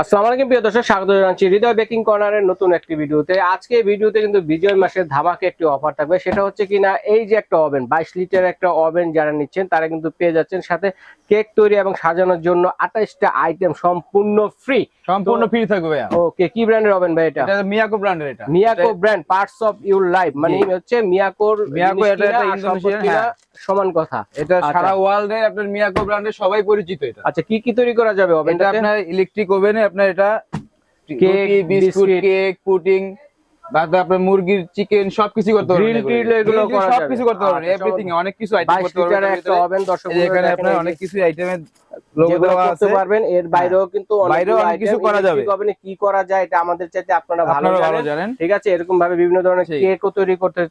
আসসালামু আলাইকুম প্রিয় দর্শক স্বাগত জানাচ্ছি হৃদয় বেকিং কর্নারের নতুন একটি ভিডিওতে। আজকে ভিডিওতে কিন্তু বিজয় মাসের ধামাকে একটি অফার থাকবে। সেটা হচ্ছে কিনা এই যে একটা ওভেন বাইশ লিটার একটা ওভেন যারা নিচ্ছেন তারা কিন্তু পেয়ে যাচ্ছেন। সাথে কেক তৈরি এবং সাজানোর জন্য আঠাইশটা আইটেম সম্পূর্ণ ফ্রি সম্পূর্ণ ফ্রি থাকবে ভাইয়া। ওকে কি ব্র্যান্ডের ওভেন ভাই এটা? মিয়াকো ব্র্যান্ডের এটা। Miyako brand parts of your life মানে হচ্ছে মিয়াকোর মিয়াকো এটা ইন্দোনেশিয়ান। সমান কথা। এটা আচ্ছা। সারা ওয়ার্ল্ডে আপনার মিয়াকো ব্র্যান্ডে সবাই পরিচিত এটা। আচ্ছা কি কি তৈরি করা যাবে এটা আপনার ইলেকট্রিক ওভেনে আপনার এটা কেক, বিস্কুট কেক পুডিং বা আপনার মুরগির চিকেন সবকিছু করতে পারবেন এগুলো। সবকিছু করতে পারবেন আচ্ছা, এভরিথিং অনেক কিছু আইটেম করতে পারবেন একটা ওভেন দর্শক এখানে আপনার অনেক কিছু দেওয়া করতে আছে পারবেন এর বাইরেও কিন্তু বাইরেও অনেকগুলো অনেক কিছু করা যাবে। electric oven এ কি করা যায় এটা আমাদের চাইতে আপনারা ভালো জানেন। জানেন। ঠিক আছে এরকম ভাবে বিভিন্ন ধরনের কেকও তৈরি করতে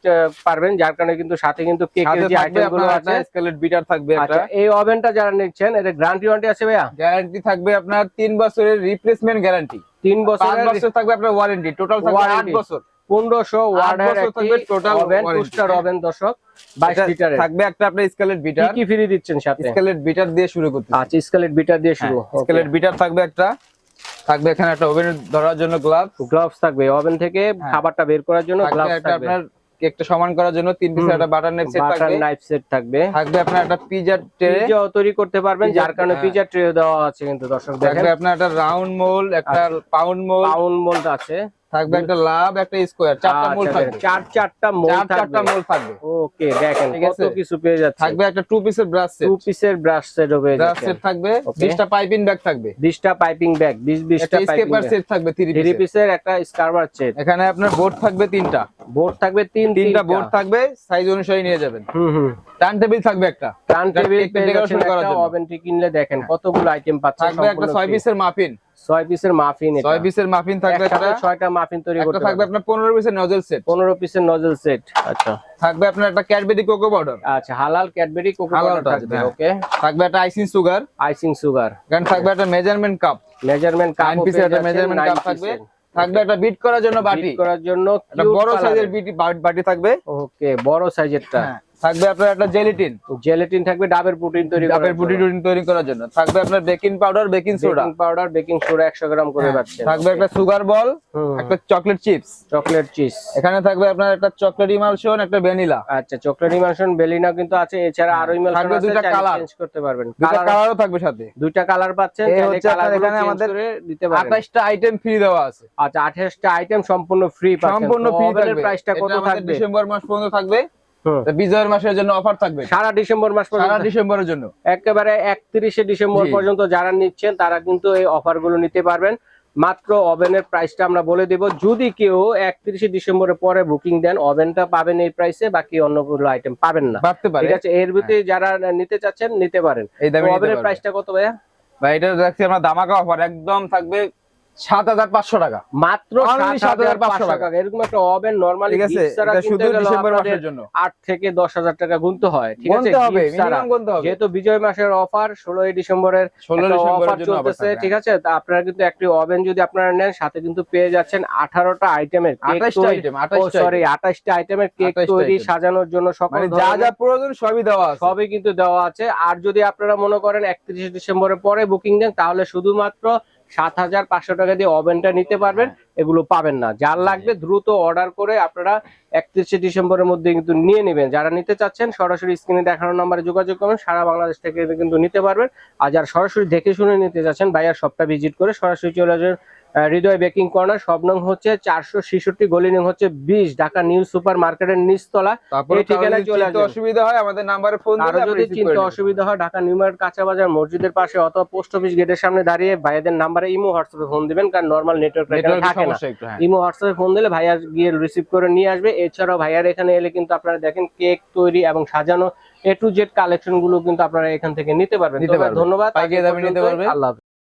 পারবেন যার কারণে কিন্তু সাথে কিন্তু কেকের যে থাকবে আপনার আছে স্কেলেট বিটার থাকবে একটা। আচ্ছা এই ওভেনটা যারা নিচ্ছেন এটা গ্যারান্টি ওয়ারেন্টি আছে ভাইয়া? গ্যারান্টি থাকবে আপনার তিন বছরের রিপ্লেসমেন্ট গ্যারান্টি তিন বছর থাকবে আপনার ওয়ারেন্টি টোটাল থাকবে বছর। পনেরোশো ওয়ার্ডের থাকবে total ওভেন টুস্টার হ্যাঁ। ওভেন দর্শক বাইশ লিটারের থাকবে একটা স্কেলেট বিটার কি ফ্রি দিচ্ছেন সাথে? স্কেলেট বিটার দিয়ে শুরু করতে আচ্ছা স্কেলেট বিটার দিয়ে শুরু স্কেলেট বিটার থাকবে একটা থাকবে এখানে একটা ওভেন ধরার জন্য গ্লাভ গ্লাভস থাকবে ওভেন থেকে হ্যাঁ। খাবারটা বের করার জন্য গ্লাভস একটা থাকবে। আপনার কেকটা সমান করার জন্য তিন হুম। একটা বাটার নাইফ সেট বাটার থাকবে। নাইফ সেট থাকবে। থাকবে আপনার একটা পিজা ট্রে তৈরি করতে পারবেন যার কারণে হ্যাঁ। পিজা ট্রে দেওয়া আছে কিন্তু দর্শক দেখেন। থাকবে আপনার একটা রাউন্ড মোল একটা পাউন্ড মোল পাউন্ড মোল্ড আছে। থাকবে একটা লাভ একটা স্কোয়ার চারটা মোল আচ্ছা, থাকবে। চার চারটা মোল্ড চার চারটা মোল থাকবে। ওকে দেখেন কত কিছু পেয়ে যাচ্ছে। থাকবে একটা টু পিসের ব্রাশ সেট টু পিসের ব্রাশ সেটও পেয়ে ব্রাশ সেট থাকবে। Okay. বিশটা পাইপিং ব্যাগ থাকবে। 20টা পাইপিং ব্যাগ 20 একটা 20টা পাইপিং স্কেপার সেট থাকবে থ্রি থ্রি পিসের পিসের একটা স্কারবার সেট এখানে আপনার বোর্ড থাকবে তিনটা। বোর্ড থাকবে তিন তিনটা বোর্ড থাকবে সাইজ অনুসারে নিয়ে যাবেন। হুম হুম। টার্ন টেবিল থাকবে একটা। টার্ন টেবিল decoration করার জন্য। ওভেনটি কিনলে দেখেন কতগুলো আইটেম পাচ্ছেন থাকবে একটা ছয় পিসের মাফিন ছয় পিসের মাফিন ছয় পিসের মাফিন থাকবে ছয়টা মাফিন তৈরি করতে থাকবে আপনার পনেরো পিসের নজল সেট পনেরো পিসের নজল সেট আচ্ছা। থাকবে আপনার একটা ক্যাডবেরি কোকো পাউডার আচ্ছা হালাল ক্যাডবেরি কোকো পাউডার থাকবে ওকে থাকবে একটা আইসিং সুগার আইসিং সুগার এখানে থাকবে একটা মেজারমেন্ট কাপ মেজারমেন্ট কাপ পিসের একটা মেজারমেন্ট কাপ থাকবে। থাকবে একটা বিট করার জন্য বাটি। করার জন্য একটা বড় সাইজের বিটি বাটি থাকবে। ওকে বড় সাইজেরটা হ্যাঁ, থাকবে আপনার একটা জেলিটিন জেলেটিন থাকবে ডাবের প্রোটিন তৈরি ডাবের পুটি টুটি তৈরি করার জন্য। থাকবে আপনার baking powder baking soda baking powder baking soda 100 gram করে পাচ্ছেন হ্যাঁ, থাকবে একটা সুগার বল একটা চকলেট চিপস চকলেট চিজ এখানে থাকবে আপনার একটা চকলেট ইমালশন একটা ভ্যানিলা আচ্ছা চকলেট ইমালশন বেলিনা কিন্তু আছে এছাড়া আরও ইমালশন থাকবে দুইটা চাইলে চেঞ্জ করতে পারবেন। দুটা কালারও থাকবে সাথে। দুইটা কালার পাচ্ছেন হচ্ছে আপনার এখানে আমাদের দিতে পারেন। আঠাশটা আইটেম ফ্রি দেওয়া আছে। আচ্ছা 28টা আইটেম সম্পূর্ণ ফ্রি পাচ্ছেন। সম্পূর্ণ ফ্রি থাকবে। প্রাইসটা কত থাকবে? ডিসেম্বর মাস পর্যন্ত থাকবে। বিজয়ের মাসের জন্য অফার থাকবে? সারা ডিসেম্বর মাস সারা ডিসেম্বরের জন্য? একেবারে একত্রিশে ডিসেম্বর পর্যন্ত যারা নিচ্ছেন তারা কিন্তু এই অফারগুলো নিতে পারবেন। মাত্র ওভেনের প্রাইসটা আমরা বলে দিব। যদি কেউ একত্রিশে ডিসেম্বরের পরে বুকিং দেন ওভেনটা পাবেন এই প্রাইসে বাকি অন্যগুলো আইটেম পাবেন না। ঠিক আছে? এর ভিতরে যারা নিতে চাচ্ছেন নিতে পারেন। এই দামে নিতে ওভেনের প্রাইসটা কত ভাইয়া? ভাই এটা দেখছি আমরা দামাকা অফার একদম থাকবে সাত হাজার পাঁচশো টাকা। মাত্র 7,500 7,500 টাকা। এরকম একটা ওভেন নর্মালি ঠিক আছে শুধু ডিসেম্বর মাসের জন্য। আট থেকে দশ হাজার টাকা গুনতে হয় ঠিক আছে? যেহেতু বিজয় মাসের অফার ষোলোই ডিসেম্বরের ষোলো একটা ডিসেম্বরের অফার চলতেছে ঠিক আছে? আপনারা কিন্তু একটি ওভেন যদি আপনারা নেন সাথে কিন্তু পেয়ে যাচ্ছেন আঠারোটা আইটেমের সরি আঠাশটা আইটেমের কেক তৈরি সাজানোর জন্য সকল মানে যা যা প্রয়োজন সবই দেওয়া সবই কিন্তু দেওয়া আছে। আর যদি আপনারা মনে করেন একত্রিশে ডিসেম্বরের পরে বুকিং দেন তাহলে শুধুমাত্র সাত হাজার পাঁচশো টাকা দিয়ে ওভেনটা নিতে পারবেন হ্যাঁ। এগুলো পাবেন না। যার লাগবে দ্রুত অর্ডার করে আপনারা একত্রিশে ডিসেম্বরের মধ্যে কিন্তু নিয়ে নেবেন। যারা নিতে চাচ্ছেন সরাসরি স্ক্রিনে দেখানো নাম্বারে যোগাযোগ করবেন সারা বাংলাদেশ থেকে কিন্তু নিতে পারবেন। আর যারা সরাসরি দেখে শুনে নিতে চাচ্ছেন ভাইয়ার সবটা ভিজিট করে সরাসরি চলে আসবেন হৃদয় বেকিং কর্নার সব নং হচ্ছে চারশো ছেষট্টি গলি নং হচ্ছে বিশ ঢাকা নিউ সুপার মার্কেটের নিচতলা এই ঠিকানায় চলে চিনতে অসুবিধা হয় আমাদের নাম্বারে ফোন আরও যদি চিনতে। অসুবিধা হয় ঢাকা নিউ মার্কেট কাঁচা বাজার মসজিদের পাশে অথবা পোস্ট অফিস গেটের সামনে দাঁড়িয়ে ভাইয়াদের নাম্বারে ইমো হোয়াটসঅ্যাপে ফোন দিবেন কারণ নর্মাল নেটওয়ার্ক থাকে না হ্যাঁ। ইমো হোয়াটসঅ্যাপে ফোন দিলে ভাইয়া গিয়ে রিসিভ করে নিয়ে আসবে এছাড়াও ভাইয়ার এখানে এলে কিন্তু আপনারা দেখেন কেক তৈরি এবং সাজানো এ টু জেড কালেকশনগুলো কিন্তু আপনারা এখান থেকে নিতে পারবেন। ধন্যবাদ। আল্লাহ।